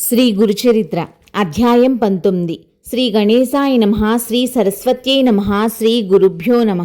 శ్రీ గురుచరిత్ర అధ్యాయం పంతొమ్మిది. శ్రీ గణేశాయ నమ శ్రీ సరస్వత్యై నమ శ్రీ గురుభ్యో నమ.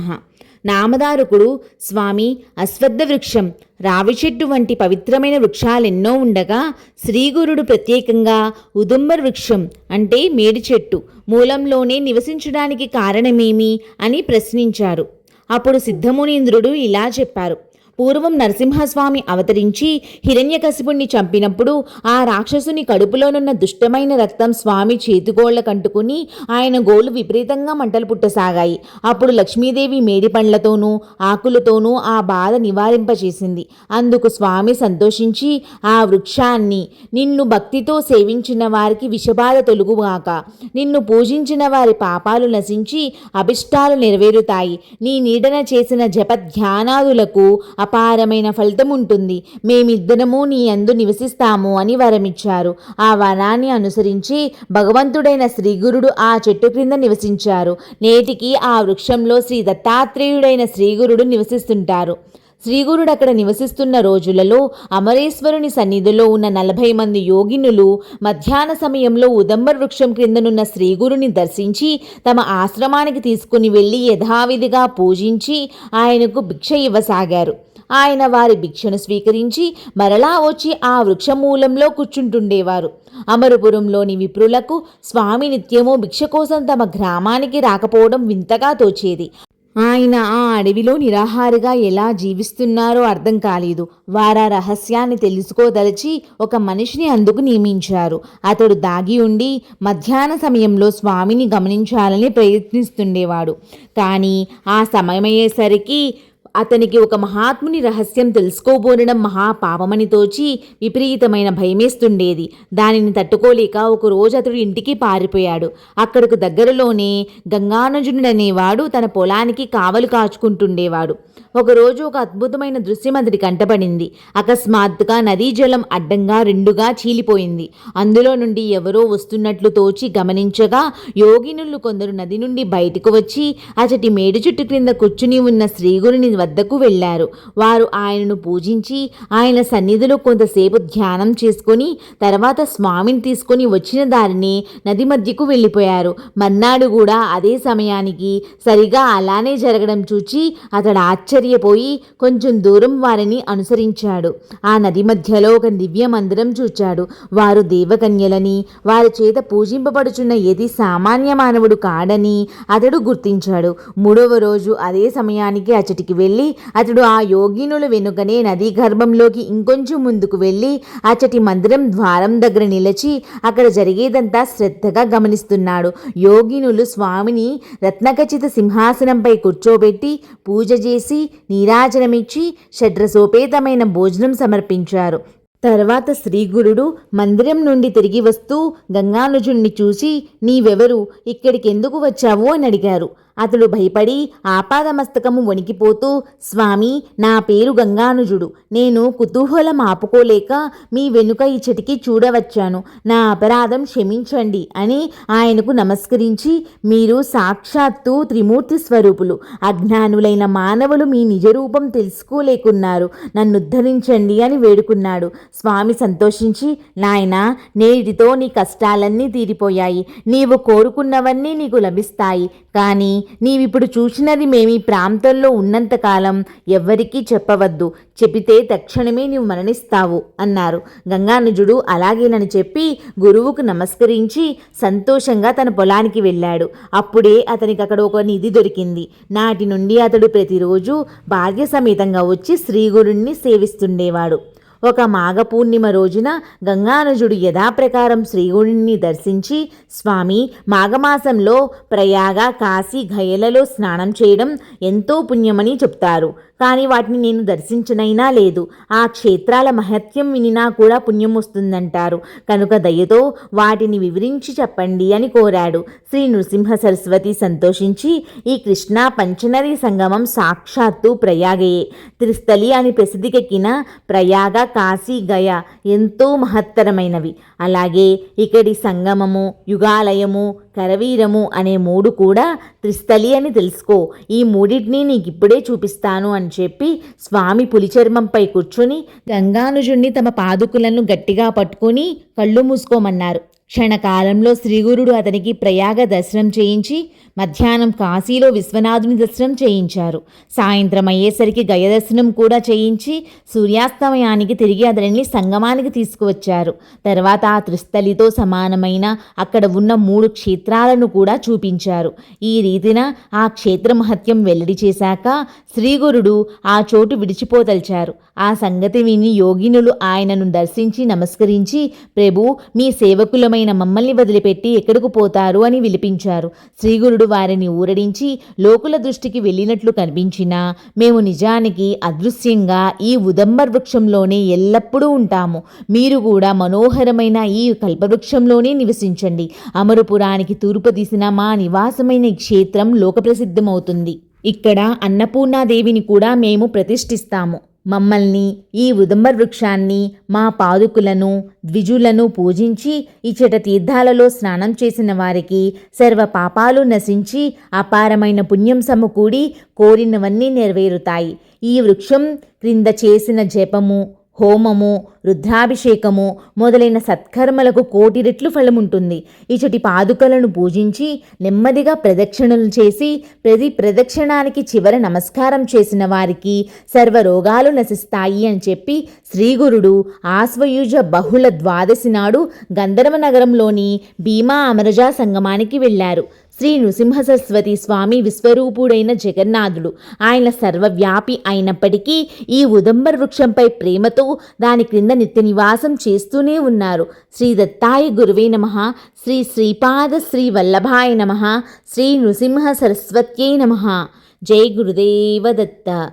నామదారుకుడు స్వామి అశ్వత్థ వృక్షం రావి చెట్టు వంటి పవిత్రమైన వృక్షాలెన్నో ఉండగా శ్రీగురుడు ప్రత్యేకంగా ఉదుంబర్ వృక్షం అంటే మేడి చెట్టు మూలంలోనే నివసించడానికి కారణమేమి అని ప్రశ్నించారు. అప్పుడు సిద్ధమునీంద్రుడు ఇలా చెప్పారు. పూర్వం నరసింహస్వామి అవతరించి హిరణ్యకశిపుణ్ణి చంపినప్పుడు ఆ రాక్షసుని కడుపులోనున్న దుష్టమైన రక్తం స్వామి చేతిగోళ్ళ కంటుకుని ఆయన గోళ్ళు విపరీతంగా మంటలు పుట్టసాగాయి. అప్పుడు లక్ష్మీదేవి మేడి పండ్లతోనూ ఆకులతోనూ ఆ బాధ నివారింపచేసింది. అందుకు స్వామి సంతోషించి ఆ వృక్షాన్ని నిన్ను భక్తితో సేవించిన వారికి విషబాధ తొలుగుగాక. నిన్ను పూజించిన వారి పాపాలు నశించి అభిష్టాలు నెరవేరుతాయి. నీ నీడన చేసిన జప ధ్యానాదులకు అపారమైన ఫలితం ఉంటుంది. మేమిద్దరము నీ అందు నివసిస్తాము అని వరమిచ్చారు. ఆ వరాన్ని అనుసరించి భగవంతుడైన శ్రీగురుడు ఆ చెట్టు క్రింద నివసించారు. నేటికి ఆ వృక్షంలో శ్రీ దత్తాత్రేయుడైన శ్రీగురుడు నివసిస్తుంటారు. శ్రీగురుడు అక్కడ నివసిస్తున్న రోజులలో అమరేశ్వరుని సన్నిధిలో ఉన్న నలభై మంది యోగినులు మధ్యాహ్న సమయంలో ఉదంబర్ వృక్షం క్రిందనున్న శ్రీగురుని దర్శించి తమ ఆశ్రమానికి తీసుకుని వెళ్ళి యథావిధిగా పూజించి ఆయనకు భిక్ష ఇవ్వసాగారు. ఆయన వారి భిక్షను స్వీకరించి మరలా వచ్చి ఆ వృక్షమూలంలో కూర్చుంటుండేవారు. అమరపురంలోని విప్రులకు స్వామి నిత్యము భిక్ష కోసం తమ గ్రామానికి రాకపోవడం వింతగా తోచేది. ఆయన ఆ అడవిలో నిరాహారిగా ఎలా జీవిస్తున్నారో అర్థం కాలేదు. వారా రహస్యాన్ని తెలుసుకోదలిచి ఒక మనిషిని అందుకు నియమించారు. అతడు దాగి ఉండి మధ్యాహ్న సమయంలో స్వామిని గమనించాలని ప్రయత్నిస్తుండేవాడు. కానీ ఆ సమయమయ్యేసరికి అతనికి ఒక మహాత్ముని రహస్యం తెలుసుకోబోనడం మహాపాపమని తోచి విపరీతమైన భయమేస్తుండేది. దానిని తట్టుకోలేక ఒక రోజు అతడు ఇంటికి పారిపోయాడు. అక్కడకు దగ్గరలోనే గంగానుజునుడనేవాడు తన పొలానికి కావలు కాచుకుంటుండేవాడు. ఒకరోజు ఒక అద్భుతమైన దృశ్యం అతడి కంటపడింది. అకస్మాత్తుగా నదీ జలం అడ్డంగా రెండుగా చీలిపోయింది. అందులో నుండి ఎవరో వస్తున్నట్లు తోచి గమనించగా యోగినులు కొందరు నది నుండి బయటకు వచ్చి అచటి మేడి చుట్టు క్రింద కూర్చుని ఉన్న శ్రీగురుని వద్దకు వెళ్ళారు. వారు ఆయనను పూజించి ఆయన సన్నిధిలో కొంతసేపు ధ్యానం చేసుకొని తర్వాత స్వామిని తీసుకొని వచ్చిన దారిని నది మధ్యకు వెళ్ళిపోయారు. మన్నాడు కూడా అదే సమయానికి సరిగా అలానే జరగడం చూచి అతడు ఆశ్చర్య ఆశ్చర్యపోయి కొంచెం దూరం వారిని అనుసరించాడు. ఆ నది మధ్యలో ఒక దివ్య మందిరం చూచాడు. వారు దేవకన్యలని వారి చేత పూజింపబడుచున్న ఏది సామాన్య మానవుడు కాడని అతడు గుర్తించాడు. మూడవ రోజు అదే సమయానికి అచటికి వెళ్ళి అతడు ఆ యోగినుల వెనుకనే నదీ గర్భంలోకి ఇంకొంచెం ముందుకు వెళ్ళి అచటి మందిరం ద్వారం దగ్గర నిలిచి అక్కడ జరిగేదంతా శ్రద్ధగా గమనిస్తున్నాడు. యోగినులు స్వామిని రత్నఖచిత సింహాసనంపై కూర్చోబెట్టి పూజ చేసి నీరాజనమిచ్చి షడ్రసోపేతమైన భోజనం సమర్పించారు. తర్వాత శ్రీగురుడు మందిరం నుండి తిరిగి వస్తూ గంగానుజుణ్ణి చూసి నీవెవరు? ఇక్కడికి ఎందుకు వచ్చావు? అని అడిగారు. అతడు భయపడి ఆపాదమస్తకము వణికిపోతూ స్వామి నా పేరు గంగానుజుడు. నేను కుతూహలం ఆపుకోలేక మీ వెనుక ఇచ్చటికి చూడవచ్చాను. నా అపరాధం క్షమించండి అని ఆయనకు నమస్కరించి మీరు సాక్షాత్తు త్రిమూర్తి స్వరూపులు. అజ్ఞానులైన మానవులు మీ నిజరూపం తెలుసుకోలేకున్నారు. నన్ను ఉద్ధరించండి అని వేడుకున్నాడు. స్వామి సంతోషించి నాయన నేటితో నీ కష్టాలన్నీ తీరిపోయాయి. నీవు కోరుకున్నవన్నీ నీకు లభిస్తాయి. కానీ నీవిప్పుడు చూసినది మేమీ ప్రాంతంలో ఉన్నంతకాలం ఎవ్వరికీ చెప్పవద్దు. చెబితే తక్షణమే నీవు మరణిస్తావు అన్నారు. గంగానుజుడు అలాగేనని చెప్పి గురువుకు నమస్కరించి సంతోషంగా తన పొలానికి వెళ్ళాడు. అప్పుడే అతనికి అక్కడ ఒక నిధి దొరికింది. నాటి నుండి అతడు ప్రతిరోజు భార్య సమేతంగా వచ్చి శ్రీగురుణ్ణి సేవిస్తుండేవాడు. ఒక మాఘపూర్ణిమ రోజున గంగానుజుడు యథాప్రకారం శ్రీగుడిని దర్శించి స్వామి మాఘమాసంలో ప్రయాగ కాశీ గయలలో స్నానం చేయడం ఎంతో పుణ్యమని చెప్తారు. కానీ వాటిని నేను దర్శించనైనా లేదు. ఆ క్షేత్రాల మహత్యం వినినా కూడా పుణ్యం వస్తుందంటారు. కనుక దయతో వాటిని వివరించి చెప్పండి అని కోరాడు. శ్రీ నృసింహ సరస్వతి సంతోషించి ఈ కృష్ణా పంచనది సంగమం సాక్షాత్తు ప్రయాగయే. త్రిస్థలి అని ప్రసిద్ధికెక్కిన ప్రయాగ కాశీ గయ ఎంతో మహత్తరమైనవి. అలాగే ఇక్కడి సంగమము యుగాలయము కరవీరము అనే మూడు కూడా త్రిస్థలి అని తెలుసుకో. ఈ మూడింటిని నీకు ఇప్పుడే చూపిస్తాను అని చెప్పి స్వామి పులిచర్మంపై కూర్చుని గంగానుజుణ్ణి తమ పాదుకులను గట్టిగా పట్టుకొని కళ్ళు మూసుకోమన్నారు. క్షణకాలంలో శ్రీగురుడు అతనికి ప్రయాగ దర్శనం చేయించి మధ్యాహ్నం కాశీలో విశ్వనాథుని దర్శనం చేయించారు. సాయంత్రం అయ్యేసరికి గయ దర్శనం కూడా చేయించి సూర్యాస్తమయానికి తిరిగి అతనిని సంగమానికి తీసుకువచ్చారు. తర్వాత ఆ త్రిస్థలితో సమానమైన అక్కడ ఉన్న మూడు క్షేత్రాలను కూడా చూపించారు. ఈ రీతిన ఆ క్షేత్ర మహత్యం వెల్లడి చేశాక శ్రీగురుడు ఆ చోటు విడిచిపోదలిచారు ఆ సంగతి విని యోగినులు ఆయనను దర్శించి నమస్కరించి ప్రభు మీ సేవకులమైన మమ్మల్ని వదిలిపెట్టి ఎక్కడకు పోతారు? అని విలిపించారు. శ్రీగురుడు వారిని ఊరడించి లోకుల దృష్టికి వెళ్ళినట్లు కనిపించినా మేము నిజానికి అదృశ్యంగా ఈ ఉదంబర్ వృక్షంలోనే ఎల్లప్పుడూ ఉంటాము. మీరు కూడా మనోహరమైన ఈ కల్పవృక్షంలోనే నివసించండి. అమరపురానికి తూర్పు దిశన మా నివాసమైన ఈ క్షేత్రం లోకప్రసిద్ధమవుతుంది. ఇక్కడ అన్నపూర్ణాదేవిని కూడా మేము ప్రతిష్ఠిస్తాము. మమ్మల్ని ఈ ఉదంబర్ వృక్షాన్ని మా పాదుకులను ద్విజులను పూజించి ఇచ్చట తీర్థాలలో స్నానం చేసిన వారికి సర్వ పాపాలు నశించి అపారమైన పుణ్యం సమకూడి కోరినవన్నీ నెరవేరుతాయి. ఈ వృక్షం క్రింద చేసిన జపము హోమము రుద్రాభిషేకము మొదలైన సత్కర్మలకు కోటి రెట్లు ఫలముంటుంది. ఇచటి పాదుకలను పూజించి నెమ్మదిగా ప్రదక్షిణలు చేసి ప్రతి ప్రదక్షిణానికి చివర నమస్కారం చేసిన వారికి సర్వ రోగాలు నశిస్తాయి అని చెప్పి శ్రీగురుడు ఆశ్వయుజ బహుళ ద్వాదశి నాడు గంధర్వ నగరంలోని భీమా అమరజా సంగమానికి వెళ్ళారు. శ్రీ నృసింహ సరస్వతి స్వామి విశ్వరూపుడైన జగన్నాథుడు. ఆయన సర్వవ్యాపి అయినప్పటికీ ఈ ఉదంబర్ వృక్షంపై ప్రేమతో దాని క్రింద నిత్య నివాసం చేస్తూనే ఉన్నారు. శ్రీ దత్తాయ గురువే నమ. శ్రీ శ్రీపాద శ్రీ వల్లభాయ నమ. శ్రీ నృసింహ సరస్వత్యై నమ. జై గురుదేవ దత్త.